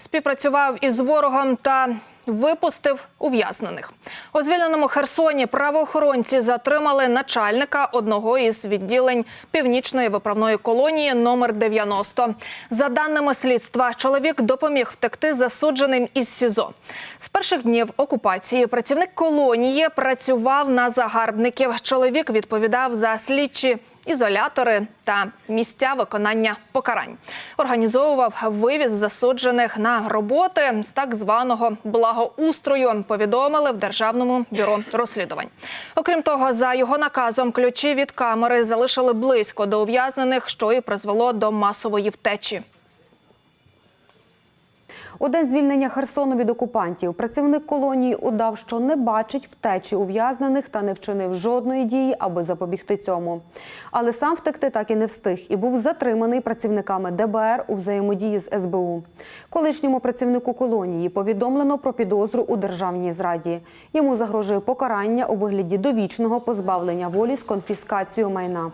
співпрацював із ворогом та випустив ув'язнених. У звільненому Херсоні правоохоронці затримали начальника одного із відділень північної виправної колонії номер 90. За даними слідства, чоловік допоміг втекти засудженим із СІЗО. З перших днів окупації працівник колонії працював на загарбників. Чоловік відповідав за слідчі ізолятори та місця виконання покарань. Організовував вивіз засуджених на роботи з так званого благоустрою. Повідомили в державному бюро розслідувань. Окрім того, за його наказом ключі від камери залишили близько до ув'язнених, що і призвело до масової втечі. У день звільнення Херсону від окупантів працівник колонії удав, що не бачить втечі ув'язнених та не вчинив жодної дії, аби запобігти цьому. Але сам втекти так і не встиг і був затриманий працівниками ДБР у взаємодії з СБУ. Колишньому працівнику колонії повідомлено про підозру у державній зраді. Йому загрожує покарання у вигляді довічного позбавлення волі з конфіскацією майна.